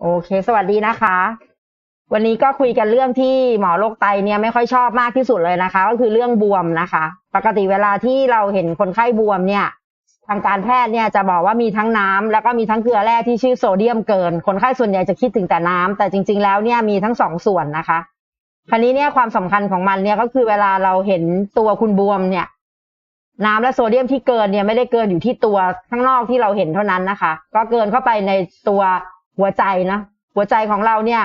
โอเค สวัสดีนะคะ วันนี้ก็คุยกันเรื่องที่หมอโรคไตเนี่ยไม่ค่อยชอบมากที่สุดเลยนะคะ ก็คือเรื่องบวมนะคะ ปกติเวลาที่เราเห็นคนไข้บวมเนี่ย ทางการแพทย์เนี่ยจะบอกว่ามีทั้งน้ำแล้วก็มีทั้งเกลือแร่ที่ชื่อโซเดียมเกิน คนไข้ส่วนใหญ่จะคิดถึงแต่น้ำแต่จริง ๆ แล้วเนี่ยมีทั้งสองส่วนนะคะคราวนี้เนี่ยความสำคัญของมันเนี่ยก็คือเวลาเราเห็นตัวคุณบวมเนี่ย น้ำและโซเดียมที่เกินเนี่ยไม่ได้เกินอยู่ที่ตัวข้างนอกที่เราเห็นเท่านั้นนะคะ ก็เกินเข้าไปในตัวหัวใจนะหัวใจของเราเนี่ย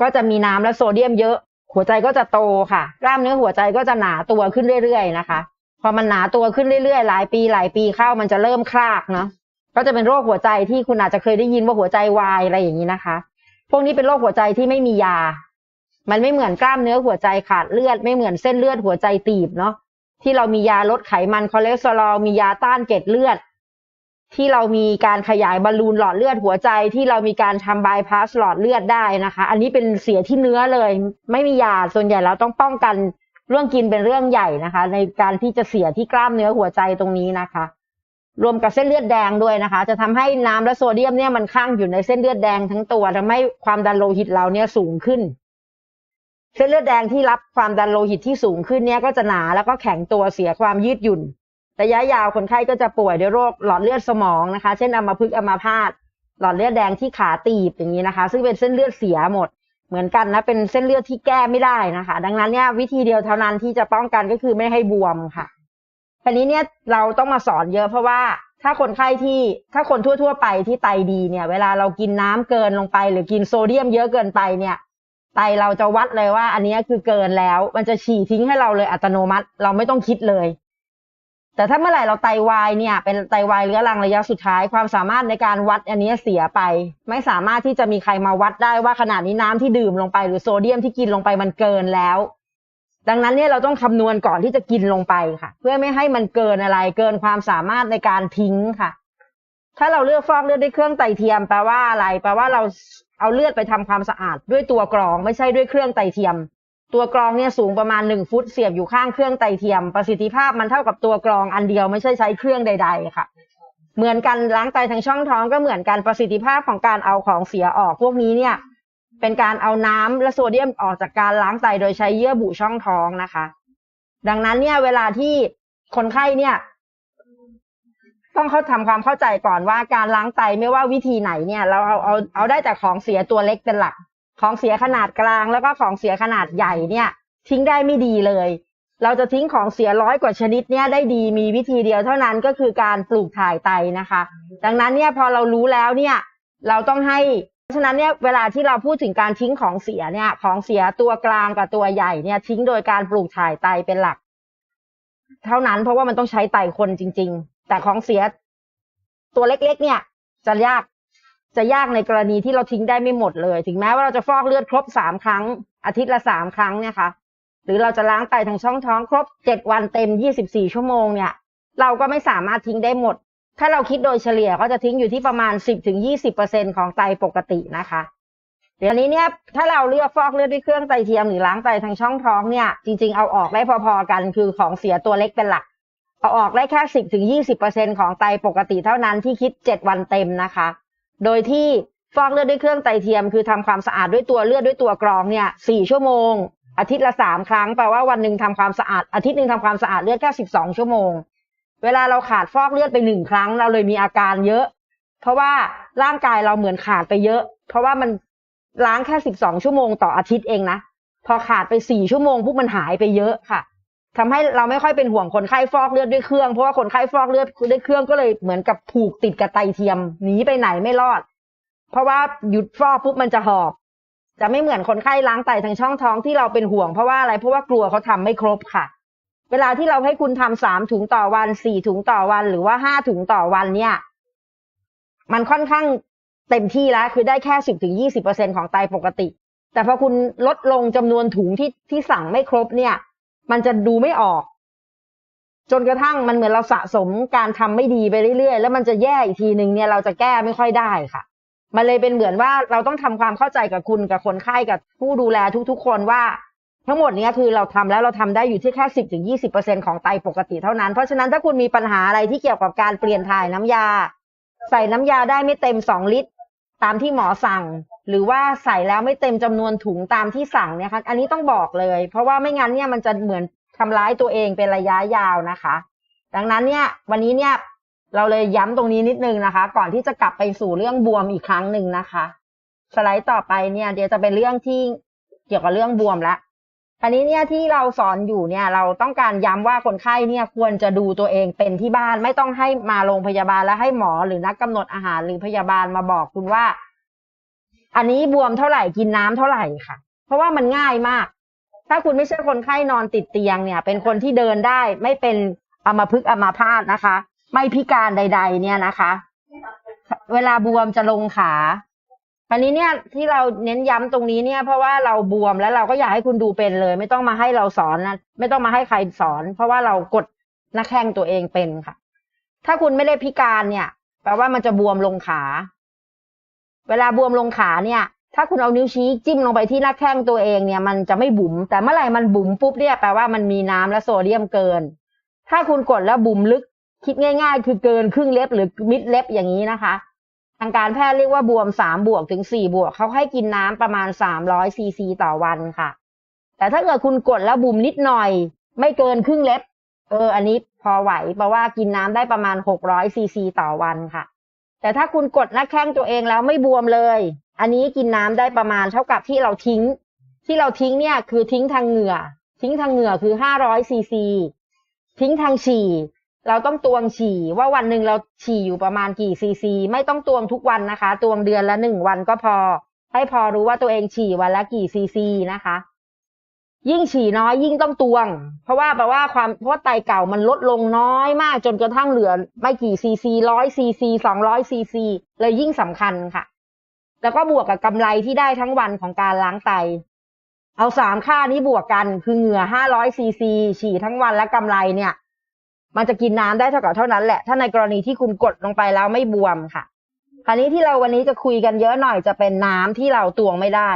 ก็จะมีน้ำและโซเดียมเยอะ หัวใจก็จะโตค่ะกล้ามเนื้อหัวใจก็จะหนาตัวขึ้นเรื่อยๆนะคะ พอมันหนาตัวขึ้นเรื่อยๆ หลายปีหลายปีเข้ามันจะเริ่มคลากเนาะก็จะเป็นโรคหัวใจที่คุณอาจจะเคยได้ยินว่าหัวใจวายอะไรอย่างนี้นะคะ พวกนี้เป็นโรคหัวใจที่ไม่มียา มันไม่เหมือนกล้ามเนื้อหัวใจขาดเลือด ไม่เหมือนเส้นเลือดหัวใจตีบเนาะ ที่เรามียาลดไขมันคอเลสเตอรอลมียาต้านเกล็ดเลือด ที่เรามีการขยายบอลลูนหลอดเลือดหัวใจที่เรามีการทำบายพาสหลอดเลือดได้นะคะ อันนี้เป็นเสียที่เนื้อเลย ไม่มียาส่วนใหญ่เราต้องป้องกันเรื่องกินเป็นเรื่องใหญ่นะคะ ในการที่จะเสียที่กล้ามเนื้อหัวใจตรงนี้นะคะ รวมกับเส้นเลือดแดงด้วยนะคะ จะทำให้น้ำและโซเดียมเนี่ยมันข้างอยู่ในเส้นเลือดแดงทั้งตัวทำให้ความดันโลหิตเราเนี่ยสูงขึ้น เส้นเลือดแดงที่รับความดันโลหิตที่สูงขึ้นเนี่ยก็จะหนาแล้วก็แข็งตัวเสียความยืดหยุ่น ระยะยาวคนไข้ก็จะป่วยด้วยโรคหลอดเลือดสมองนะคะ เช่นอัมพฤกษ์อัมาพาตหลอดเลือดแดงที่ขาตีบอย่างนี้นะคะ ซึ่งเป็นเส้นเลือดเสียหมด เหมือนกันนะเป็นเส้นเลือดที่แก้ไม่ได้นะคะ ดังนั้นเนี่ยวิธีเดียวเท่านั้นที่จะป้องกันก็คือไม่ให้บวมค่ะทีนี้เนี่ยเราต้องมาสอนเยอะเพราะว่าถ้าคนไข้ที่ถ้าคนทั่ว ๆ ไปที่ไตดีเนี่ย เวลาเรากินน้ำเกินลงไป หรือกินโซเดียมเยอะเกินไปเนี่ย ไตเราจะวัดเลยว่า อันนี้คือเกินแล้ว มันจะฉี่ทิ้งให้เราเลยอัตโนมัติ เราไม่ต้องคิดเลย แต่ถ้าเมื่อไหร่เราไตวายเนี่ย เป็นไตวายเรื้อรังระยะสุดท้ายความสามารถในการวัดอันนี้เสียไป ไม่สามารถที่จะมีใครมาวัดได้ว่าขนาดนี้น้ำที่ดื่มลงไป หรือโซเดียมที่กินลงไปมันเกินแล้ว ดังนั้นเนี่ยเราต้องคำนวณก่อนที่จะกินลงไปค่ะ เพื่อไม่ให้มันเกินอะไร เกินความสามารถในการทิ้งค่ะถ้าเราเลือกฟอกเลือดด้วยเครื่องไตเทียมแปลว่าอะไร แปลว่าเรา เอาเลือดไปทำความสะอาด ด้วยตัวกรองไม่ใช่ด้วยเครื่องไตเทียม ตัวกรองเนี่ยสูงประมาณหนึ่งฟุตเสียบอยู่ข้างเครื่องไตเทียม ประสิทธิภาพมันเท่ากับตัวกรองอันเดียวไม่ใช่ใช้เครื่องใด ๆ ค่ะ เหมือนกันล้างไตทางช่องท้องก็เหมือนกันประสิทธิภาพของการเอาของเสียออกพวกนี้เนี่ยเป็นการเอาน้ำและโซเดียมออกจากการล้างไตโดยใช้เยื่อบุช่องท้องนะคะ ดังนั้นเนี่ยเวลาที่คนไข้เนี่ย ต้องเขาทำความเข้าใจก่อนว่าการล้างไตไม่ว่าวิธีไหนเนี่ย เราเอาเอาเอาได้แต่ของเสียตัวเล็กเป็นหลัก ของเสียขนาดกลางแล้วก็ของเสียขนาดใหญ่เนี่ย ทิ้งได้ไม่ดีเลย เราจะทิ้งของเสียร้อยกว่าชนิดเนี่ยได้ดีมีวิธีเดียวเท่านั้นก็คือการปลูกถ่ายไตนะคะ ดังนั้นเนี่ยพอเรารู้แล้วเนี่ย เราต้องให้เพราะฉะนั้นเนี่ยเวลาที่เราพูดถึงการทิ้งของเสียเนี่ย ของเสียตัวกลางกับตัวใหญ่เนี่ยทิ้งโดยการปลูกถ่ายไตเป็นหลัก เท่านั้นเพราะว่ามันต้องใช้ไตคนจริง แต่ของเสียตัวเล็ก ๆ เนี่ย จะยากจะยากในกรณีที่เราทิ้งได้ไม่หมดเลย ถึงแม้ว่าเราจะฟอกเลือดครบสามครั้ง อาทิตย์ละสามครั้งเนี่ยค่ะ หรือเราจะล้างไตทางช่องท้องครบเจ็ดวันเต็มยี่สิบสี่ชั่วโมงเนี่ย เราก็ไม่สามารถทิ้งได้หมด ถ้าเราคิดโดยเฉลี่ยก็จะทิ้งอยู่ที่ประมาณสิบถึงยี่สิบเปอร์เซ็นของไตปกตินะคะเดี๋ยวนี้เนี่ยถ้าเราเลือกฟอกเลือดด้วยเครื่องไตเทียมหรือล้างไตทางช่องท้องเนี่ย จริง ๆเอาออกได้พอๆกันคือของเสียตัวเล็กเป็นหลัก เอาออกได้แค่สิบถึงยี่สิบเปอร์เซ็นของไตปกติเท่านั้นที่คิดเจ็ดวันเต็มนะคะ โดยที่ฟอกเลือดด้วยเครื่องไตเทียม คือทำความสะอาดด้วยตัวเลือดด้วยตัวกรองเนี่ยสี่ชั่วโมง อาทิตย์ละสามครั้งแปลว่าวันหนึ่งทำความสะอาด อาทิตย์หนึ่งทำความสะอาดเลือดแค่สิบสองชั่วโมง เวลาเราขาดฟอกเลือดไปหนึ่งครั้ง เราเลยมีอาการเยอะ เพราะว่าร่างกายเราเหมือนขาดไปเยอะ เพราะว่ามันล้างแค่สิบสองชั่วโมงต่ออาทิตย์เองนะพอขาดไปสี่ชั่วโมงปุ๊บมันหายไปเยอะค่ะ ทำให้เราไม่ค่อยเป็นห่วงคนไข้ฟอกเลือดด้วยเครื่อง เพราะว่าคนไข้ฟอกเลือดด้วยเครื่องก็เลยเหมือนกับผูกติดกับไตเทียมหนีไปไหนไม่รอด เพราะว่าหยุดฟอกปุ๊บมันจะหอบ จะไม่เหมือนคนไข้ล้างไตทางช่องท้องที่เราเป็นห่วงเพราะว่าอะไรเพราะว่ากลัวเขาทำไม่ครบค่ะ เวลาที่เราให้คุณทำสามถุงต่อวันสี่ถุงต่อวัน หรือว่าห้าถุงต่อวันเนี่ย มันค่อนข้างเต็มที่แล้วคือได้แค่สิบถึงยี่สิบเปอร์เซ็นของไตปกติ แต่พอคุณลดลงจำนวนถุงที่ที่สั่งไม่ครบเนี่ย มันจะดูไม่ออก จนกระทั่งมันเหมือนเราสะสมการทำไม่ดีไปเรื่อยๆ แล้วมันจะแย่อีกทีหนึ่งเนี่ยเราจะแก้ไม่ค่อยได้ค่ะ มันเลยเป็นเหมือนว่าเราต้องทำความเข้าใจกับคุณกับคนไข้กับผู้ดูแลทุกๆ คนว่า ทั้งหมดเนี้ยคือเราทำแล้วเราทำได้อยู่ที่แค่สิบถึงยี่สิบเปอร์เซ็นของไตปกติเท่านั้น เพราะฉะนั้นถ้าคุณมีปัญหาอะไรที่เกี่ยวกับการเปลี่ยนถ่ายน้ำยา ใส่น้ำยาได้ไม่เต็มสองลิตร ตามที่หมอสั่ง หรือว่าใส่แล้วไม่เต็มจำนวนถุงตามที่สั่งเนี่ยค่ะอันนี้ต้องบอกเลย เพราะว่าไม่งั้นเนี่ยมันจะเหมือนทำร้ายตัวเองเป็นระยะยาวนะคะ ดังนั้นเนี่ยวันนี้เนี่ยเราเลยย้ำตรงนี้นิดนึงนะคะ ก่อนที่จะกลับไปสู่เรื่องบวมอีกครั้งหนึ่งนะคะ สไลด์ต่อไปเนี่ย เดี๋ยวจะเป็นเรื่องที่เกี่ยวกับเรื่องบวมละ อันนี้เนี่ยที่เราสอนอยู่เนี่ยเราต้องการย้ำว่าคนไข้เนี่ยควรจะดูตัวเองเป็นที่บ้านไม่ต้องให้มาโรงพยาบาลแล้วให้หมอหรือนักกำหนดอาหารหรือพยาบาลมาบอกคุณว่า อันนี้บวมเท่าไหร่กินน้ำเท่าไหร่ค่ะ เพราะว่ามันง่ายมาก ถ้าคุณไม่ใช่คนไข้นอนติดเตียงเนี่ย เป็นคนที่เดินได้ ไม่เป็นอัมาพฤกอัมาพาตนะคะ ไม่พิการใด ๆ เนี่ยนะคะ เวลาบวมจะลงขา อันนี้เนี่ยที่เราเน้นย้ำตรงนี้เนี่ยเพราะว่าเราบวมแล้วเราก็อยากให้คุณดูเป็นเลย ไม่ต้องมาให้เราสอนนะไม่ต้องมาให้ใครสอน เพราะว่าเรากดหน้าแข้งตัวเองเป็นค่ะ ถ้าคุณไม่ได้พิการเนี่ยแปลว่ามันจะบวมลงขา เวลาบวมลงขาเนี่ย ถ้าคุณเอานิ้วชี้จิ้มลงไปที่หน้าแข้งตัวเองเนี่ย มันจะไม่บุ๋มแต่เมื่อไหร่มันบุ๋มปุ๊บเนี่ยแปลว่ามันมีน้ำและโซเดียมเกิน ถ้าคุณกดแล้วบุ๋มลึกคิดง่าย ๆ คือเกินครึ่งเล็บหรือมิดเล็บอย่างนี้นะคะ ทางการแพทย์เรียกว่าบวมสามบวกถึงสี่บวกเขาให้กินน้ำประมาณสามร้อยซีซีต่อวันค่ะ แต่ถ้าเกิดคุณกดแล้วบุมนิดหน่อย ไม่เกินครึ่งเล็บ เออ อันนี้พอไหวเพราะว่ากินน้ำได้ประมาณหกร้อยซีซีต่อวันค่ะ แต่ถ้าคุณกดหน้าแข้งตัวเองแล้วไม่บวมเลย อันนี้กินน้ำได้ประมาณเท่ากับที่เราทิ้ง ที่เราทิ้งเนี่ยคือทิ้งทางเหงื่อ ทิ้งทางเหงื่อคือห้าร้อยซีซีทิ้งทางฉี่ เราต้องตวงฉี่ว่าวันหนึ่งเราฉี่อยู่ประมาณกี่ซีซีไม่ต้องตวงทุกวันนะคะ ตวงเดือนละหนึ่งวันก็พอ ให้พอรู้ว่าตัวเองฉี่วันละกี่ซีซีนะคะ ยิ่งฉี่น้อยยิ่งต้องตวง เพราะว่าแปลว่าความเพราะไตเก่ามันลดลงน้อยมากจนกระทั่งเหลือ ไม่กี่ซีซีร้อยซีซีสองร้อยซีซีเลยยิ่งสำคัญค่ะ แล้วก็บวกกับกำไรที่ได้ทั้งวันของการล้างไตเอาสามค่านี้บวกกัน คือเหงื่อห้าร้อยซีซีฉี่ทั้งวันและกำไรเนี่ย มันจะกินน้ำได้เท่ากับเท่านั้นแหละ ถ้าในกรณีที่คุณกดลงไปแล้วไม่บวมค่ะ คราวนี้ที่เราวันนี้จะคุยกันเยอะหน่อยจะเป็นน้ำที่เราตวงไม่ได้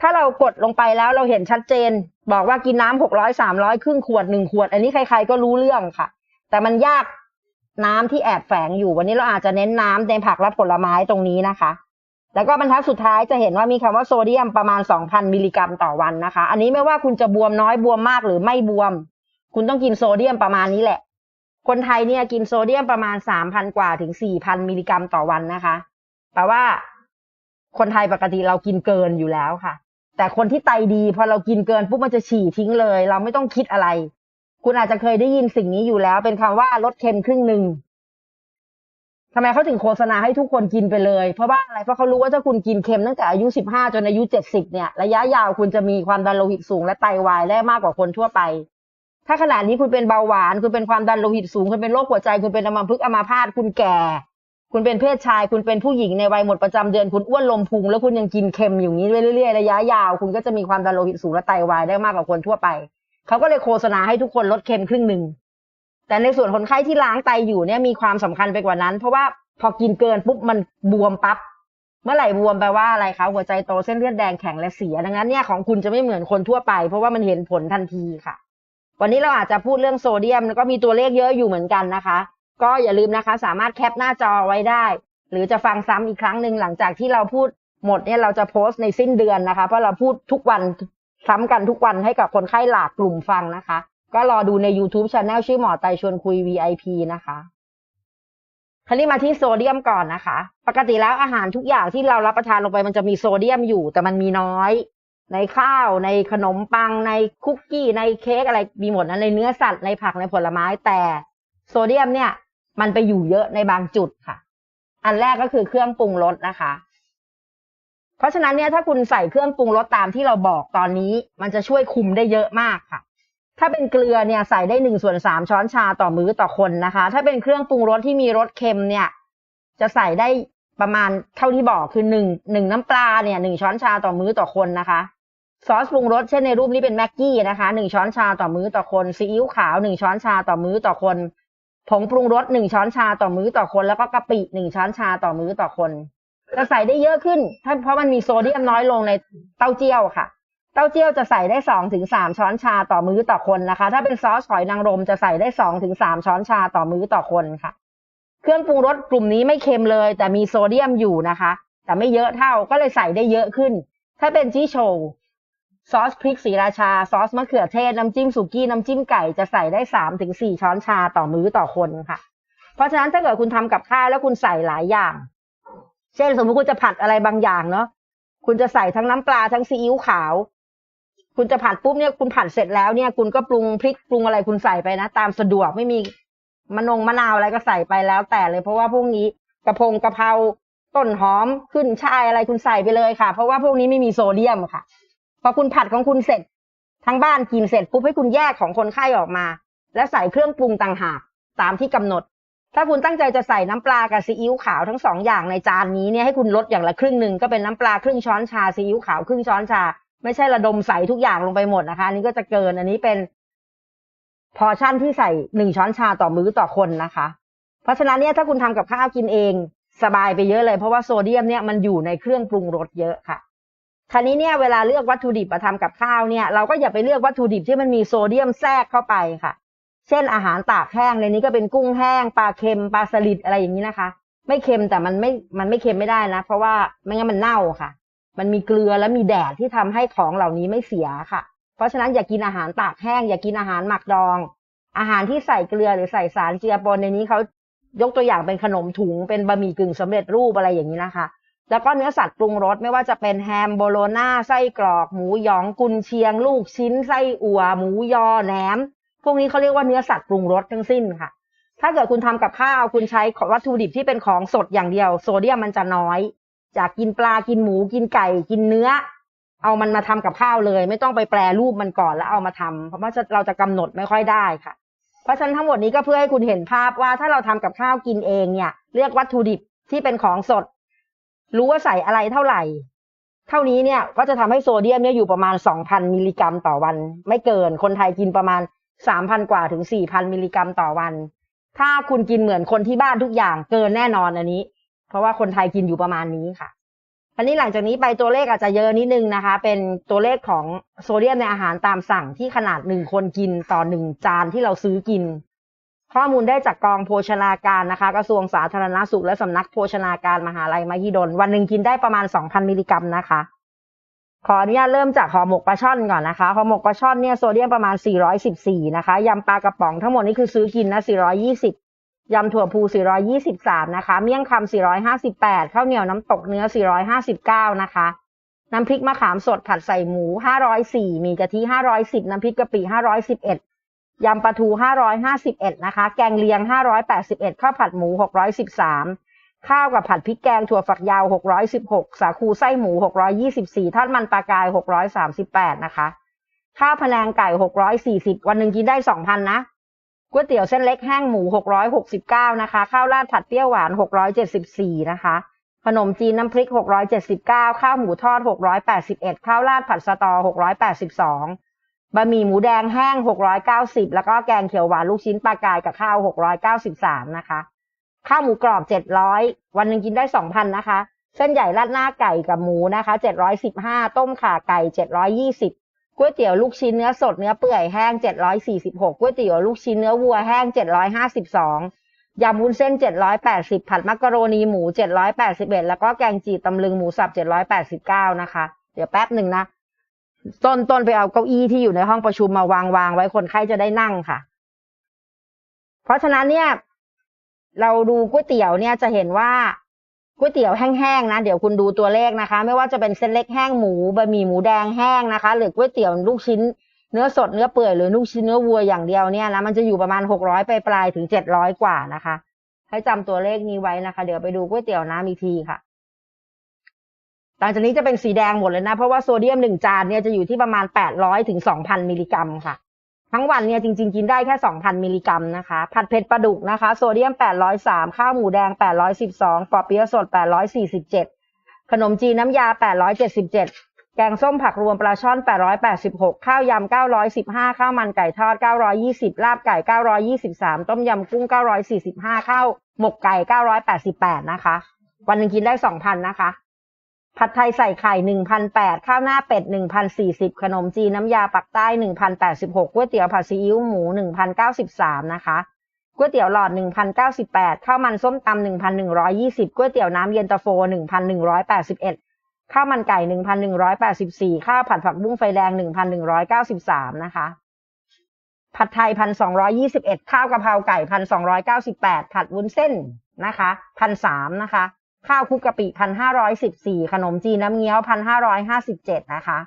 ถ้าเรากดลงไปแล้วเราเห็นชัดเจน บอกว่ากินน้ำหกร้อยสามร้อยครึ่งขวดหนึ่งขวด อันนี้ใครๆก็รู้เรื่องค่ะ แต่มันยากน้ำที่แอบแฝงอยู่ วันนี้เราอาจจะเน้นน้ำในผักและผลไม้ตรงนี้นะคะ แล้วก็บรรทัดสุดท้ายจะเห็นว่ามีคำว่าโซเดียมประมาณ 2,000 มิลลิกรัมต่อวันนะคะ อันนี้ไม่ว่าคุณจะบวมน้อยบวมมากหรือไม่บวม คุณต้องกินโซเดียมประมาณนี้แหละ คนไทยเนี่ยกินโซเดียมประมาณ3,000กว่าถึง4,000มิลลิกรัมต่อวันนะคะแปลว่า คนไทยปกติเรากินเกินอยู่แล้วค่ะ แต่คนที่ไตดีพอเรากินเกินปุ๊บมันจะฉี่ทิ้งเลย เราไม่ต้องคิดอะไร คุณอาจจะเคยได้ยินสิ่งนี้อยู่แล้ว เป็นคำว่าลดเค็มครึ่งหนึ่งทำไมเขาถึงโฆษณาให้ทุกคนกินไปเลย เพราะว่าอะไร เพราะเขารู้ว่าถ้าคุณกินเค็มตั้งแต่อายุสิบห้าจนอายุเจ็ดสิบเนี่ย ระยะยาวคุณจะมีความดันโลหิตสูงและไตวายได้มากกว่าคนทั่วไป ถ้าขนาดนี้คุณเป็นเบาหวาน คุณเป็นความดันโลหิตสูง คุณเป็นโรคหัวใจ คุณเป็นอัมพฤกษ์อัมาพาตคุณแก่ คุณเป็นเพศชาย คุณเป็นผู้หญิงในวัยหมดประจำเดือน คุณอ้วนลมพุง แล้วคุณยังกินเค็มอยู่นี้เรื่อยๆระยะยาว คุณก็จะมีความดันโลหิตสูงและไตวายได้มากกว่าคนทั่วไป เขาก็เลยโฆษณาให้ทุกคนลดเค็มครึ่งหนึ่ง แต่ในส่วนคนไข้ที่ล้างไตอยู่เนี่ยมีความสำคัญไปกว่านั้น เพราะว่าพอกินเกินปุ๊บมันบวมปั๊บเมื่อไหร่บวมแปลว่าอะไรคะหัวใจโตเส้นเลือดแดงแข็งและเสียดังนั้นเนี่ยของคุณจะไม่เหมือนคนทั่วไป เพราะว่ามันเห็นผลทันทีค่ะ วันนี้เราอาจจะพูดเรื่องโซเดียม แล้วก็มีตัวเลขเยอะอยู่เหมือนกันนะคะ ก็อย่าลืมนะคะ สามารถแคปหน้าจอไว้ได้ หรือจะฟังซ้ำอีกครั้งหนึ่งหลังจากที่เราพูดหมดเนี่ยเราจะโพสต์ในสิ้นเดือนนะคะ เพราะเราพูดทุกวันซ้ำกันทุกวันให้กับคนไข้หลากกลุ่มฟังนะคะ ก็รอดูใน YouTube Channel ชื่อหมอไตชวนคุย VIP นะคะคราวนี้มาที่โซเดียมก่อนนะคะ ปกติแล้วอาหารทุกอย่างที่เรารับประทานลงไปมันจะมีโซเดียมอยู่ แต่มันมีน้อย ในข้าวในขนมปังในคุกกี้ในเค้กอะไรมีหมดนะในเนื้อสัตว์ในผักในผลไม้แต่โซเดียมเนี่ย มันไปอยู่เยอะในบางจุดค่ะ อันแรกก็คือเครื่องปรุงรสนะคะ เพราะฉะนั้นเนี่ยถ้าคุณใส่เครื่องปรุงรสตามที่เราบอกตอนนี้ มันจะช่วยคุมได้เยอะมากค่ะ ถ้าเป็นเกลือเนี่ยใส่ได้หนึ่งส่วนสามช้อนชาต่อมื้อต่อคนนะคะ ถ้าเป็นเครื่องปรุงรสที่มีรสเค็มเนี่ย จะใส่ได้ประมาณเท่าที่บอกคือหนึ่งหนึ่งน้ำปลาเนี่ยหนึ่งช้อนชาต่อมื้อต่อคนนะคะ ซอสปรุงรสเช่นในรูปนี้เป็นแม็กกี้นะคะหนึ่งช้อนชาต่อมื้อต่อคนซีอิ๊วขาวหนึ่งช้อนชาต่อมื้อต่อคนผงปรุงรสหนึ่งช้อนชาต่อมื้อต่อคน แล้วก็กะปิหนึ่งช้อนชาต่อมื้อต่อคนจะใส่ได้เยอะขึ้นถ้าเพราะมันมีโซเดียมน้อยลงในเต้าเจี้ยวค่ะ เต้าเจี้ยวจะใส่ได้สองถึงสามช้อนชาต่อมื้อต่อคนนะคะ ถ้าเป็นซอสหอยนางรมจะใส่ได้สองถึงสามช้อนชาต่อมื้อต่อคนค่ะ เครื่องปรุงรสกลุ่มนี้ไม่เค็มเลย แต่มีโซเดียมอยู่นะคะ แต่ไม่เยอะเท่าก็เลยใส่ได้เยอะขึ้น ถ้าเป็นจี้โชว ซอสพริกสีราชา ซอสมะเขือเทศ น้ำจิ้มสุกี้ น้ำจิ้มไก่จะใส่ได้สามถึงสี่ช้อนชาต่อมื้อต่อคนค่ะ เพราะฉะนั้นถ้าเกิดคุณทำกับข้าวแล้วคุณใส่หลายอย่าง เช่นสมมติคุณจะผัดอะไรบางอย่างเนาะคุณจะใส่ทั้งน้ำปลาทั้งซีอิ๊วขาว คุณจะผัดปุ๊บเนี่ยคุณผัดเสร็จแล้วเนี่ย คุณก็ปรุงพริกปรุงอะไรคุณใส่ไปนะ ตามสะดวกไม่มีมะนงมะนาวอะไรก็ใส่ไปแล้ว แต่เลย เพราะว่าพวกนี้กระพงกระเพราต้นหอมขึ้นช่ายอะไรคุณใส่ไปเลยค่ะ เพราะว่าพวกนี้ไม่มีโซเดียมค่ะ อคุณผัดของคุณเสร็จ ทั้งบ้านกินเสร็จปุ๊บให้คุณแยกของคนไข้ออกมา แล้วใส่เครื่องปรุงต่างหากตามที่กำหนด ถ้าคุณตั้งใจจะใส่น้ำปลากับซีอิ๊วขาวทั้งสองอย่างในจานนี้เนี่ยให้คุณลดอย่างละครึ่งหนึ่งก็เป็นน้ำปลาครึ่งช้อนชาซีอิ๊วขาวครึ่งช้อนชา ไม่ใช่ระดมใส่ทุกอย่างลงไปหมดนะคะนนี้ก็จะเกินอันนี้เป็นพอชั่นที่ใส่หนึ่งช้อนชาต่อมื้อต่อคนนะคะ เพราะฉะนั้นเนี่ยถ้าคุณทำกับข้าวกินเอง สบายไปเยอะเลยเพราะว่าโซเดียมเนี่ยมันอยู่ในเครื่องปรุงรสเยอะค่ะ คราวนี้เนี่ยเวลาเลือกวัตถุดิบมาทำกับข้าวเนี่ยเราก็อย่าไปเลือกวัตถุดิบที่มันมีโซเดียมแทรกเข้าไปค่ะ เช่นอาหารตากแห้งในนี้ก็เป็นกุ้งแห้งปลาเค็มปลาสลิดอะไรอย่างนี้นะคะ ไม่เค็มแต่มันไม่มันไม่เค็มไม่ได้นะ เพราะว่าไม่งั้นมันเน่าค่ะ มันมีเกลือและมีแดดที่ทำให้ของเหล่านี้ไม่เสียค่ะ เพราะฉะนั้นอย่ากินอาหารตากแห้ง อย่ากินอาหารหมักดอง อาหารที่ใส่เกลือหรือใส่สารเจือปนในนี้เขายกตัวอย่างเป็นขนมถุงเป็นบะหมี่กึ่งสำเร็จรูปอะไรอย่างนี้นะคะ แล้วก็เนื้อสัตว์ปรุงรสไม่ว่าจะเป็นแฮมโบโลนาไส้กรอก หมูหยองกุนเชียง ลูกชิ้นไส้อั่วหมูยอแหนม พวกนี้เขาเรียกว่าเนื้อสัตว์ปรุงรสทั้งสิ้นค่ะ ถ้าเกิดคุณทำกับข้าวคุณใช้วัตถุดิบที่เป็นของสดอย่างเดียว โซเดียมมันจะน้อย จากกินปลากินหมูกินไก่กินเนื้อ เอามันมาทำกับข้าวเลย ไม่ต้องไปแปรรูปมันก่อนแล้วเอามาทำเพราะว่าเราจะกำหนดไม่ค่อยได้ค่ะ เพราะฉะนั้นทั้งหมดนี้ก็เพื่อให้คุณเห็นภาพว่าถ้าเราทำกับข้าวกินเองเนี่ย เลือกวัตถุดิบที่เป็นของสด รู้ว่าใส่อะไรเท่าไหร่ เท่านี้เนี่ยก็จะทำให้โซเดียมเนี่ยอยู่ประมาณ 2,000 มิลลิกรัมต่อวัน ไม่เกินคนไทยกินประมาณ 3,000 กว่าถึง 4,000 มิลลิกรัมต่อวัน ถ้าคุณกินเหมือนคนที่บ้านทุกอย่างเกินแน่นอนอันนี้ เพราะว่าคนไทยกินอยู่ประมาณนี้ค่ะอันนี้หลังจากนี้ไปตัวเลขอาจจะเยอะนิดนึงนะคะ เป็นตัวเลขของโซเดียมในอาหารตามสั่งที่ขนาดหนึ่งคนกินต่อหนึ่งจานที่เราซื้อกิน ข้อมูลได้จากกองโภชนาการนะคะ กระทรวงสาธารณาสุขและสำนักโภชนาการมหาลัยมหิดล วันหนึ่งกินได้ประมาณ 2,000 มิลลิกรัมนะคะ ขออนุญาตเริ่มจากห่อหมกปลาช่อนก่อนนะคะห่อหมกปลาช่อนเนี่ยโซเดียมประมาณ 414 นะคะยำปลากระป๋องทั้งหมดนี้คือซื้อกินนะ 420ยำถั่วพู423 นะคะ เมี่ยงคำ458ข้าวเหนียวน้ำตกเนื้อ 459 นะคะน้ำพริกมะขามสดผัดใส่หมู 504 มีกะทิ 510 น้ำพริกกะปิ 511 ยำปลาทู 551 นะคะ แกงเลียง 581 ข้าวผัดหมู 613 ข้าวกับผัดพริกแกงถั่วฝักยาว 616 สาคูไส้หมู 624ทอดมันปลากาย 638 นะคะ ข้าวพะแนงไก่ 640 วันหนึ่งกินได้ 2,000 นะก๋วยเตี๋ยวเส้นเล็กแห้งหมู 669 นะคะ ข้าวราดผัดเปรี้ยวหวาน 674 นะคะ ขนมจีนน้ำพริก 679 ข้าวหมูทอด 681 ข้าวราดผัดสตอ 682 บะหมี่หมูแดงแห้ง 690 แล้วก็แกงเขียวหวานลูกชิ้นปลากายกับข้าว 693 นะคะ ข้าวหมูกรอบ 700 วันหนึ่งกินได้ 2,000 นะคะ เส้นใหญ่ราดหน้าไก่กับหมูนะคะ 715 ต้มข่าไก่ 720ก๋วยเตี๋ยวลูกชิ้นเนื้อสดเนื้อเปื่อยแห้ง 746ก๋วยเตี๋ยวลูกชิ้นเนื้อวัวแห้ง 752ยำวุ้นเส้น 780 ผัดมักกะโรนีหมู 781 แล้วก็แกงจีตำลึงหมูสับ 789 นะคะ เดี๋ยวแป๊บหนึ่งนะ ต้นต้นไปเอาเก้าอี้ที่อยู่ในห้องประชุมมาวางวางไว้คนไข้จะได้นั่งค่ะ เพราะฉะนั้นเนี่ย เราดูก๋วยเตี๋ยวเนี่ยจะเห็นว่าก๋วยเตี๋ยวแห้งๆนะเดี๋ยวคุณดูตัวเลขนะคะ ไม่ว่าจะเป็นเส้นเล็กแห้งหมูบะหมี่หมูแดงแห้งนะคะ หรือก๋วยเตี๋ยวลูกชิ้นเนื้อสดเนื้อเปื่อยหรือลูกชิ้นเนื้อวัวอย่างเดียวเนี่ยนะมันจะอยู่ประมาณหกร้อยไปปลายถึงเจ็ดร้อยกว่านะคะ ให้จำตัวเลขนี้ไว้นะคะ เดี๋ยวไปดูก๋วยเตี๋ยวน้ำอีกทีค่ะ หลังจากนี้จะเป็นสีแดงหมดเลยนะ เพราะว่าโซเดียมหนึ่งจานเนี่ยจะอยู่ที่ประมาณแปดร้อยถึงสองพันมิลลิกรัมค่ะ ทั้งวันเนี่ยจริง ๆ กินได้แค่ 2,000 มิลลิกรัมนะคะ ผัดเผ็ดปลาดุกนะคะ โซเดียม 803 ข้าวหมูแดง 812 ปอเปี๊ยะสด 847 ขนมจีนน้ำยา 877 แกงส้มผักรวมปลาช่อน 886 ข้าวยำ 915 ข้าวมันไก่ทอด 920 ลาบไก่ 923 ต้มยำกุ้ง 945 ข้าวหมกไก่ 988 นะคะ วันหนึ่งกินได้ 2,000 นะคะ ผัดไทยใส่ไข่หนึ่งพันแปดข้าวหน้าเป็ดหนึ่งพันสี่สิบขนมจีนน้ำยาปักใต้หนึ่งพันแปดสิบหกก๋วยเตี๋ยวผัดซีอิ๊วหมูหนึ่งพันเก้าสิบสามนะคะก๋วยเตี๋ยวหลอด1,098ข้าวมันส้มตำ1,120ก๋วยเตี๋ยวน้ำเย็นตาโฟ 1,181ข้าวมันไก่ 1,184ข้าวผัดผักบุ้งไฟแดง 1,193นะคะผัดไทย 1,221ข้าวกะเพราไก่ 1,298ผัดวุ้นเส้นนะคะ1,003นะคะ ข้าวคุกกะปิ1,514ขนมจีนน้ำเงี้ยว1,557นะคะ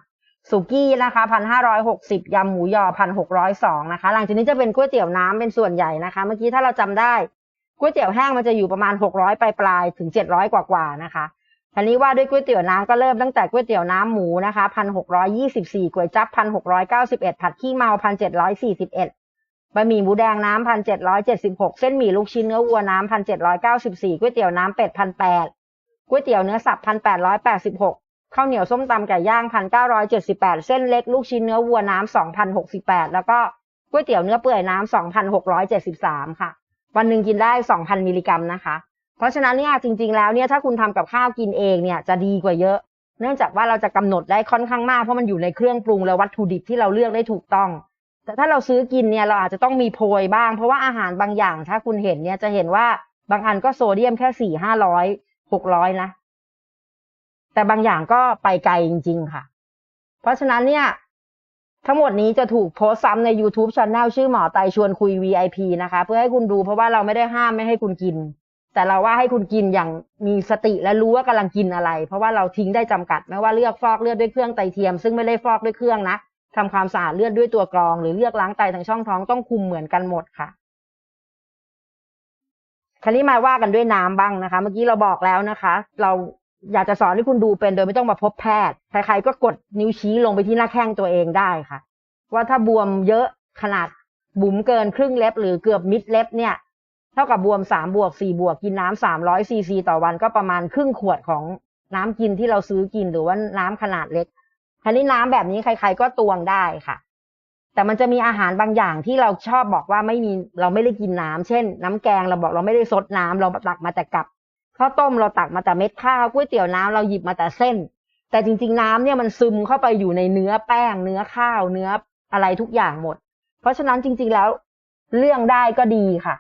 สุกี้นะคะพันห้าร้อยหกสิบยำหมูยอพันหกร้อยสองนะคะ หลังจากนี้จะเป็นก๋วยเตี๋ยวน้ำเป็นส่วนใหญ่นะคะ เมื่อกี้ถ้าเราจำได้ก๋วยเตี๋ยวแห้งมันจะอยู่ประมาณหกร้อยปลายปลายถึงเจ็ดร้อยกว่ากว่านะคะทีนี้ว่าด้วยก๋วยเตี๋ยวน้ำก็เริ่มตั้งแต่ก๋วยเตี๋ยวน้ำหมูนะคะพันหกร้อยยี่สิบสี่ก๋วยจั๊บพันหกร้อยเก้าสิบเอ็ดผัดขี้เมาพันเจ็ดร้อยสี่สิบเอ็ด บะหมี่หมูแดงน้ำพันเจ็ดร้อยเจ็ดสิบหกเส้นหมี่ลูกชิ้นเนื้อวัวน้ำพันเจ็ดร้อยเก้าสิบสี่ก๋วยเตี๋ยวน้ำเป็ดพันแปดก๋วยเตี๋ยวเนื้อสับพันแปดร้อยแปดสิบหกข้าวเหนียวส้มตำไก่ย่างพันเก้าร้อยเจ็ดสิบแปดเส้นเล็กลูกชิ้นเนื้อวัวน้ำสองพันหกสิบแปดแล้วก็ก๋วยเตี๋ยวเนื้อเปื่อยน้ำสองพันหกร้อยเจ็ดสิบสามค่ะ วันหนึ่งกินได้สองพันมิลลิกรัมนะคะ เพราะฉะนั้นเนี่ยจริง ๆ แล้วเนี่ยถ้าคุณทำกับข้าวกินเองเนี่ยจะดีกว่าเยอะ เนื่องจากว่าเราจะกำหนดได้ค่อนข้างมากเพราะมันอยู่ในเครื่องปรุงและวัตถุดิบที่เราเลือกได้ถูกต้อง แต่ถ้าเราซื้อกินเนี่ยเราอาจจะต้องมีโพยบ้าง เพราะว่าอาหารบางอย่างถ้าคุณเห็นเนี่ยจะเห็นว่าบางอันก็โซเดียมแค่สี่ห้าร้อยหกร้อยนะ แต่บางอย่างก็ไปไกลจริง ๆ ค่ะ เพราะฉะนั้นเนี่ย ทั้งหมดนี้จะถูกโพสต์ซ้ำใน YouTube Channel ชื่อหมอไตชวนคุย VIP นะคะ เพื่อให้คุณดูเพราะว่าเราไม่ได้ห้ามไม่ให้คุณกิน แต่เราว่าให้คุณกินอย่างมีสติและรู้ว่ากำลังกินอะไร เพราะว่าเราทิ้งได้จำกัด ไม่ว่าเลือกฟอกเลือดด้วยเครื่องไตเทียม ซึ่งไม่ได้ฟอกด้วยเครื่องนะ ทำความสะอาดเลือดด้วยตัวกรอง หรือเลือกล้างไตทางช่องท้องต้องคุมเหมือนกันหมดค่ะ คราวนี้มาว่ากันด้วยน้ำบ้างนะคะ เมื่อกี้เราบอกแล้วนะคะ เราอยากจะสอนให้คุณดูเป็นโดยไม่ต้องมาพบแพทย์ ใครๆก็กดนิ้วชี้ลงไปที่หน้าแข้งตัวเองได้ค่ะ ว่าถ้าบวมเยอะขนาดบุ๋มเกินครึ่งเล็บ หรือเกือบมิดเล็บเนี่ย เท่ากับบวมสามบวกสี่บวกกินน้ำสามร้อยซีซีต่อวันก็ประมาณครึ่งขวดของน้ำกินที่เราซื้อกินหรือว่าน้ำขนาดเล็ก คราวนี้น้ำแบบนี้ใคร ๆ ก็ตวงได้ค่ะ แต่มันจะมีอาหารบางอย่างที่เราชอบบอกว่าไม่มีเราไม่ได้กินน้ำเช่น น้ำแกงเราบอกเราไม่ได้ซดน้ำเราตักมาแต่กับข้าวต้มเราตักมาแต่เม็ดข้าวก๋วยเตี๋ยวน้ำเราหยิบมาแต่เส้น แต่จริง ๆ น้ำเนี่ยมันซึมเข้าไปอยู่ในเนื้อแป้ง เนื้อข้าว เนื้ออะไรทุกอย่างหมด เพราะฉะนั้นจริง ๆ แล้ว เรื่องได้ก็ดีค่ะ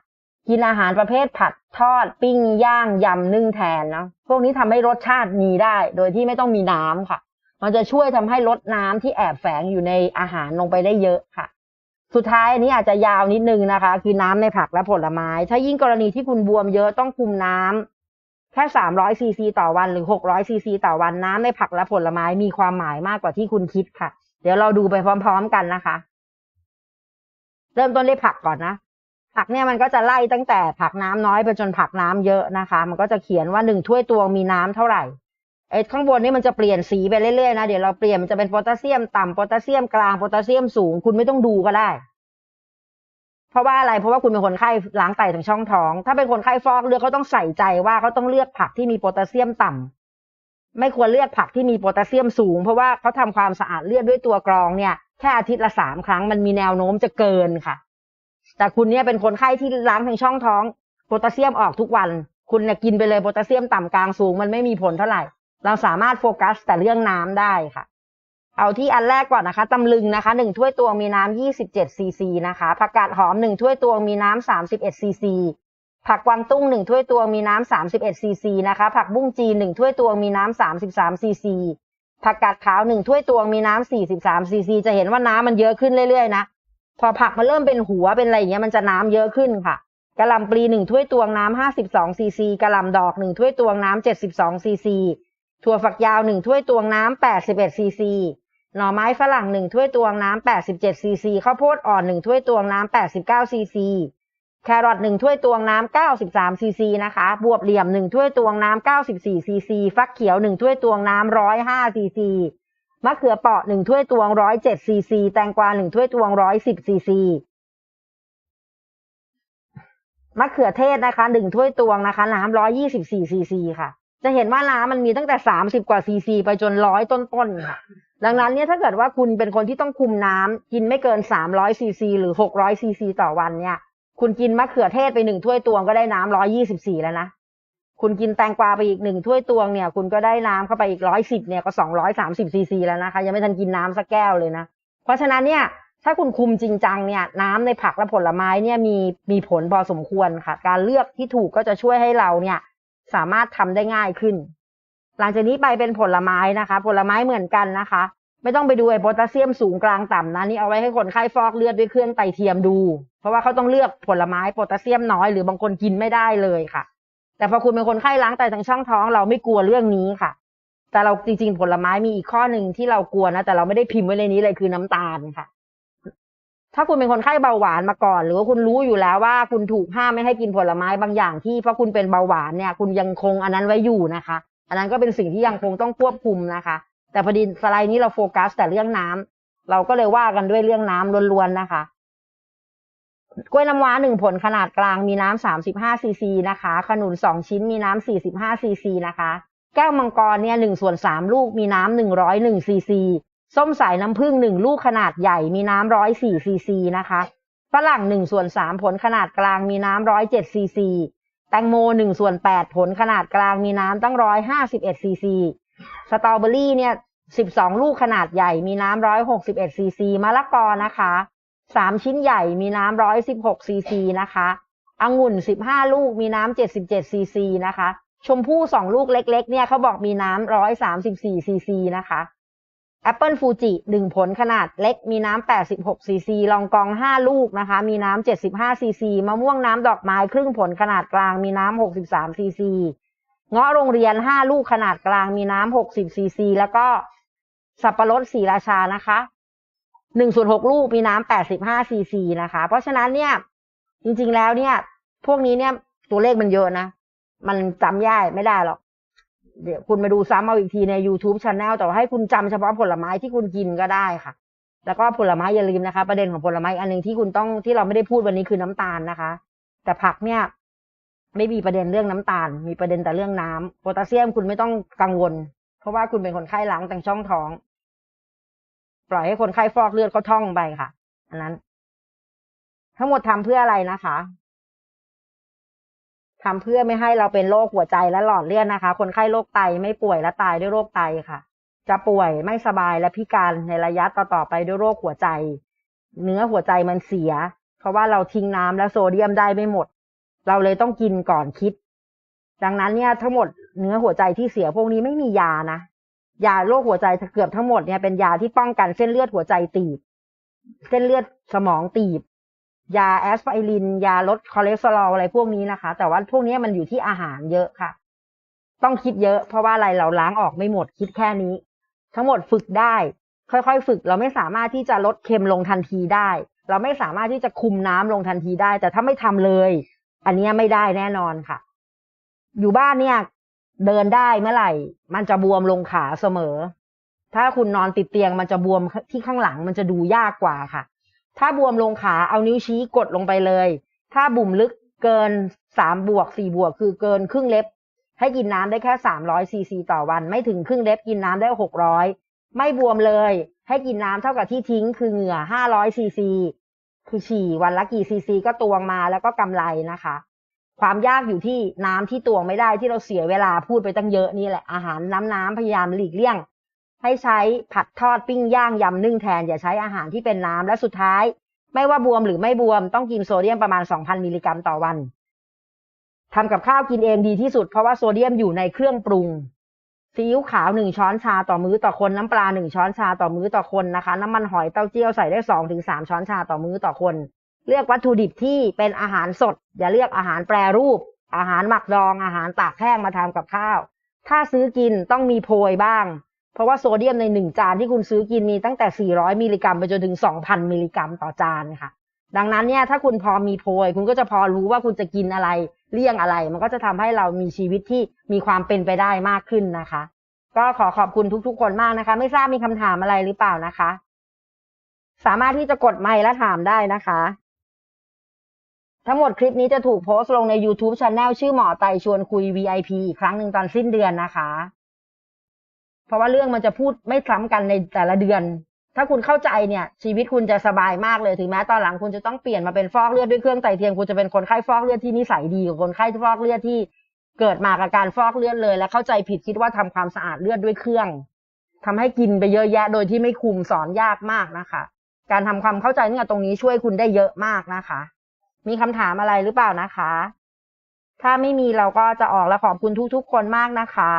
กินอาหารประเภทผัดทอดปิ้งย่างยำนึ่งแทนเนาะพวกนี้ทำให้รสชาติมีได้ โดยที่ไม่ต้องมีน้ำค่ะ มันจะช่วยทำให้ลดน้ำที่แอบแฝงอยู่ในอาหารลงไปได้เยอะค่ะ สุดท้ายอันนี้อาจจะยาวนิดนึงนะคะ คือน้ำในผักและผลไม้ ถ้ายิ่งกรณีที่คุณบวมเยอะต้องคุมน้ำแค่สามร้อยซีซีต่อวันหรือหกร้อยซีซีต่อวันน้ำในผักและผลไม้มีความหมายมากกว่าที่คุณคิดค่ะ เดี๋ยวเราดูไปพร้อม ๆกันนะคะ เริ่มต้นด้วยผักก่อนนะผักเนี่ยมันก็จะไล่ตั้งแต่ผักน้ำน้อยไปจนผักน้ำเยอะนะคะ มันก็จะเขียนว่าหนึ่งถ้วยตวงมีน้ำเท่าไหร่ ไอ้ข้างบนนี่มันจะเปลี่ยนสีไปเรื่อยๆนะเดี๋ยวเราเปลี่ยนมันจะเป็นโพแทสเซียมต่ำโพแทสเซียมกลางโพแทสเซียมสูงคุณไม่ต้องดูก็ได้ เพราะว่าอะไรเพราะว่าคุณเป็นคนไข้ล้างไตทางช่องท้อง ถ้าเป็นคนไข้ฟอกเลือดเขาต้องใส่ใจว่าเขาต้องเลือกผักที่มีโพแทสเซียมต่ำไม่ควรเลือกผักที่มีโพแทสเซียมสูง เพราะว่าเขาทำความสะอาดเลือดด้วยตัวกรองเนี่ยแค่อาทิตย์ละสามครั้งมันมีแนวโน้มจะเกินค่ะ แต่คุณเนี่ยเป็นคนไข้ที่ล้างทางช่องท้องโพแทสเซียมออกทุกวัน คุณเนี่ยกินไปเลยโพแทสเซียมต่ำกลางสูง มันไม่มีผลเท่าไหร่ เราสามารถโฟกัสแต่เรื่องน้ำได้ค่ะ เอาที่อันแรกก่อนนะคะตำลึงนะคะหนึ่งถ้วยตวงมีน้ำยี่สิบเจ็ดซีซีนะคะผักกาดหอมหนึ่งถ้วยตวงมีน้ำสามสิบเอ็ดซีซีผักกวางตุ้งหนึ่งถ้วยตวงมีน้ำสามสิบเอ็ดซีซีนะคะ ผักบุ้งจีนหนึ่งถ้วยตวงมีน้ำสามสิบสามซีซีผักกาดขาวหนึ่งถ้วยตวงมีน้ำสี่สิบสามซีซีจะเห็นว่าน้ำมันเยอะขึ้นเรื่อยๆนะพอผักมันเริ่มเป็นหัวเป็นอะไรอย่างเงี้ยมันจะน้ำเยอะขึ้นค่ะกะหล่ำปลีหนึ่งถ้วยตวงน้ำห้าสิบสองซีซีกะหล่ำดอกหนึ่งถ้วยตวงน้ำเจ็ดสิบสองซีซี ถั่วฝักยาวหนึ่งถ้วยตวงน้ำแปดสิบเอ็ดซีซี หน่อไม้ฝรั่งหนึ่งถ้วยตวงน้ำแปดสิบเจ็ดซีซี ข้าวโพดอ่อนหนึ่งถ้วยตวงน้ำแปดสิบเก้าซีซี แครอทหนึ่งถ้วยตวงน้ำเก้าสิบสามซีซีนะคะ บวบเหลี่ยมหนึ่งถ้วยตวงน้ำเก้าสิบสี่ซีซี ฟักเขียวหนึ่งถ้วยตวงน้ำร้อยห้าซีซี มะเขือเปาะหนึ่งถ้วยตวงร้อยเจ็ดซีซี แตงกวาหนึ่งถ้วยตวงร้อยสิบซีซีมะเขือเทศนะคะหนึ่งถ้วยตวงนะคะ น้ำร้อยยี่สิบสี่ซีซีค่ะ จะเห็นว่าน้ำมันมีตั้งแต่สามสิบกว่าซีซีไปจนร้อยต้นๆค่ะ ดังนั้นเนี่ยถ้าเกิดว่าคุณเป็นคนที่ต้องคุมน้ำกินไม่เกินสามร้อยซีซีหรือหกร้อยซีซีต่อวันเนี่ย คุณกินมะเขือเทศไปหนึ่งถ้วยตวงก็ได้น้ำร้อยี่สิบสี่แล้วนะ คุณกินแตงกวาไปอีกหนึ่งถ้วยตวงเนี่ย คุณก็ได้น้ำเข้าไปอีกร้อยสิบเนี่ยก็สองร้อยสามสิบซีซีแล้วนะคะ ยังไม่ทันกินน้ำสักแก้วเลยนะ เพราะฉะนั้นเนี่ยถ้าคุณคุมจริงจังเนี่ย น้ำในผักและผลไม้เนี่ยมีมีผลพอสมควรค่ะ การเลือกที่ถูกก็จะช่วยให้เราเนี่ย สามารถทำได้ง่ายขึ้น หลังจากนี้ไปเป็นผลไม้นะคะ ผลไม้เหมือนกันนะคะ ไม่ต้องไปดูไอ้โพแทสเซียมสูงกลางต่ำนะนี่เอาไว้ให้คนไข้ฟอกเลือดด้วยเครื่องไตเทียมดู เพราะว่าเขาต้องเลือกผลไม้โพแทสเซียมน้อยหรือบางคนกินไม่ได้เลยค่ะ แต่พอคุณเป็นคนไข้ล้างไตทางช่องท้อง เราไม่กลัวเรื่องนี้ค่ะ แต่เราจริงๆ ผลไม้มีอีกข้อหนึ่งที่เรากลัวนะแต่เราไม่ได้พิมพ์ไว้ในนี้เลยคือน้ำตาลค่ะ ถ้าคุณเป็นคนไข้เบาหวานมาก่อน หรือว่าคุณรู้อยู่แล้วว่าคุณถูกห้ามไม่ให้กินผลไม้บางอย่างที่เพราะคุณเป็นเบาหวานเนี่ย คุณยังคงอันนั้นไว้อยู่นะคะ อันนั้นก็เป็นสิ่งที่ยังคงต้องควบคุมนะคะ แต่พอดีสไลด์นี้เราโฟกัสแต่เรื่องน้ำเราก็เลยว่ากันด้วยเรื่องน้ำล้วนๆนะคะกล้วยน้ำว้าหนึ่งผลขนาดกลางมีน้ำสามสิบห้าซีซีนะคะ ขนุนสองชิ้นมีน้ำสี่สิบห้าซีซีนะคะ แก้วมังกรเนี่ยหนึ่งส่วนสามลูกมีน้ำหนึ่งร้อยหนึ่งซีซี ส้มสายน้ำผึ้งหนึ่งลูกขนาดใหญ่มีน้ำร้อยสี่ซีซีนะคะฝรั่งหนึ่งส่วนสามผลขนาดกลางมีน้ำร้อยเจ็ดซีซีแตงโมหนึ่งส่วนแปดผลขนาดกลางมีน้ำตั้งร้อยห้าสิบเอ็ดซีซีสตรอเบอรี่เนี่ยสิบสองลูกขนาดใหญ่มีน้ำร้อยหกสิบเอ็ดซีซีมะละกอนะคะสามชิ้นใหญ่มีน้ำร้อยสิบหกซีซีนะคะองุ่นสิบห้าลูกมีน้ำเจ็ดสิบเจ็ดซีซีนะคะ ชมพู่สองลูกเล็ก ๆ เนี่ยเขาบอกมีน้ำร้อยสามสิบสี่ซีซีนะคะ แอปเปิลฟูจิหนึ่งผลขนาดเล็กมีน้ำแปดสิบหกซีซีลองกองห้าลูกนะคะ มีน้ำเจ็ดสิบห้าซีซีมะม่วงน้ำดอกไม้ครึ่งผลขนาดกลางมีน้ำหกสิบสามซีซีเงาะโรงเรียนห้าลูกขนาดกลางมีน้ำหกสิบซีซีแล้วก็สับปะรดสีราชานะคะหนึ่งส่วนหกลูกมีน้ำแปดสิบห้าซีซีนะคะ เพราะฉะนั้นเนี่ย จริงๆแล้วเนี่ย พวกนี้เนี่ยตัวเลขมันเยอะนะ มันจำยากไม่ได้หรอก เดี๋ยวคุณมาดูซ้ำเอาอีกทีใน YouTube Channel แต่ว่าให้คุณจำเฉพาะผลไม้ที่คุณกินก็ได้ค่ะ แล้วก็ผลไม้อย่าลืมนะคะ ประเด็นของผลไม้อันหนึ่งที่คุณต้องที่เราไม่ได้พูดวันนี้คือน้ำตาลนะคะ แต่ผักเนี่ยไม่มีประเด็นเรื่องน้ำตาล มีประเด็นแต่เรื่องน้ำโพแทสเซียมคุณไม่ต้องกังวล เพราะว่าคุณเป็นคนไข้ล้างแต่งช่องท้อง ปล่อยให้คนไข้ฟอกเลือดเขาท่องไปค่ะ อันนั้น ทั้งหมดทำเพื่ออะไรนะคะ ทำเพื่อไม่ให้เราเป็นโรคหัวใจและหลอดเลือดนะคะ คนไข้โรคไตไม่ป่วยและตายด้วยโรคไตค่ะ จะป่วยไม่สบายและพิการในระยะต่อๆไปด้วยโรคหัวใจ เนื้อหัวใจมันเสีย เพราะว่าเราทิ้งน้ำและโซเดียมได้ไม่หมด เราเลยต้องกินก่อนคิด ดังนั้นเนี่ยทั้งหมดเนื้อหัวใจที่เสียพวกนี้ไม่มียานะยาโรคหัวใจเกือบทั้งหมดเนี่ยเป็นยาที่ป้องกันเส้นเลือดหัวใจตีบ เส้นเลือดสมองตีบ ยาแอสไพริน ยาลดคอเลสเตอรอลอะไรพวกนี้นะคะ แต่ว่าพวกนี้มันอยู่ที่อาหารเยอะค่ะ ต้องคิดเยอะเพราะว่าอะไรเราล้างออกไม่หมดคิดแค่นี้ ทั้งหมดฝึกได้ ค่อยๆ ฝึกเราไม่สามารถที่จะลดเค็มลงทันทีได้ เราไม่สามารถที่จะคุมน้ำลงทันทีได้ แต่ถ้าไม่ทำเลย อันนี้ไม่ได้แน่นอนค่ะ อยู่บ้านเนี่ย เดินได้เมื่อไหร่ มันจะบวมลงขาเสมอ ถ้าคุณนอนติดเตียงมันจะบวมที่ข้างหลังมันจะดูยากกว่าค่ะ ถ้าบวมลงขาเอานิ้วชี้กดลงไปเลย ถ้าบุ่มลึกเกินสามบวกสี่บวกคือเกินครึ่งเล็บ ให้กินน้ำได้แค่สามร้อยซีซีต่อวัน ไม่ถึงครึ่งเล็บกินน้ำได้หกร้อยไม่บวมเลย ให้กินน้ำเท่ากับที่ทิ้ง คือเหงื่อห้าร้อยซีซีคือฉี่วันละกี่ซีซีก็ตวงมาแล้วก็กำไรนะคะ ความยากอยู่ที่น้ำที่ตวงไม่ได้ที่เราเสียเวลาพูดไปตั้งเยอะนี่แหละอาหารน้ำน้ำพยายามหลีกเลี่ยง ให้ใช้ผัดทอดปิ้งย่างยำนึ่งแทน อย่าใช้อาหารที่เป็นน้ำและสุดท้าย ไม่ว่าบวมหรือไม่บวมต้องกินโซเดียมประมาณ 2,000 มิลลิกรัมต่อวันทำกับข้าวกินเองดีที่สุดเพราะว่าโซเดียมอยู่ในเครื่องปรุงซีอิ๊วขาวหนึ่งช้อนชาต่อมื้อต่อคนน้ำปลาหนึ่งช้อนชาต่อมื้อต่อคนนะคะ น้ำมันหอยเต้าเจี้ยวใส่ได้สองถึงสามช้อนชาต่อมื้อต่อคน เลือกวัตถุดิบที่เป็นอาหารสด อย่าเลือกอาหารแปรรูป อาหารหมักดองอาหารตากแห้งมาทำกับข้าว ถ้าซื้อกินต้องมีโพยบ้าง เพราะว่าโซเดียมในหนึ่งจานที่คุณซื้อกินมีตั้งแต่ 400 มิลลิกรัมไปจนถึง 2,000 มิลลิกรัมต่อจานค่ะ ดังนั้นเนี่ยถ้าคุณพอมีโพย คุณก็จะพอรู้ว่าคุณจะกินอะไรเลี่ยงอะไร มันก็จะทำให้เรามีชีวิตที่มีความเป็นไปได้มากขึ้นนะคะ ก็ขอขอบคุณทุกๆ คนมากนะคะ ไม่ทราบมีคำถามอะไรหรือเปล่านะคะ สามารถที่จะกดไมค์และถามได้นะคะ ทั้งหมดคลิปนี้จะถูกโพสต์ลงใน YouTube Channel ชื่อหมอไตชวนคุย VIP อีกครั้งหนึ่งตอนสิ้นเดือนนะคะ เพราะว่าเรื่องมันจะพูดไม่ซ้ำกันในแต่ละเดือน ถ้าคุณเข้าใจเนี่ย ชีวิตคุณจะสบายมากเลยถึงแม้ตอนหลังคุณจะต้องเปลี่ยนมาเป็นฟอกเลือดด้วยเครื่องไตเทียมคุณจะเป็นคนไข้ฟอกเลือดที่นิสัยดีกว่าคนไข้ฟอกเลือดที่เกิดมากับการฟอกเลือดเลย และเข้าใจผิดคิดว่าทำความสะอาดเลือดด้วยเครื่องทำให้กินไปเยอะแยะ โดยที่ไม่คุมสอนยากมากนะคะ การทำความเข้าใจเรื่องตรงนี้ช่วยคุณได้เยอะมากนะคะ มีคำถามอะไรหรือเปล่านะคะ ถ้าไม่มีเราก็จะออกแล้วขอบคุณทุกๆ คนมากนะคะ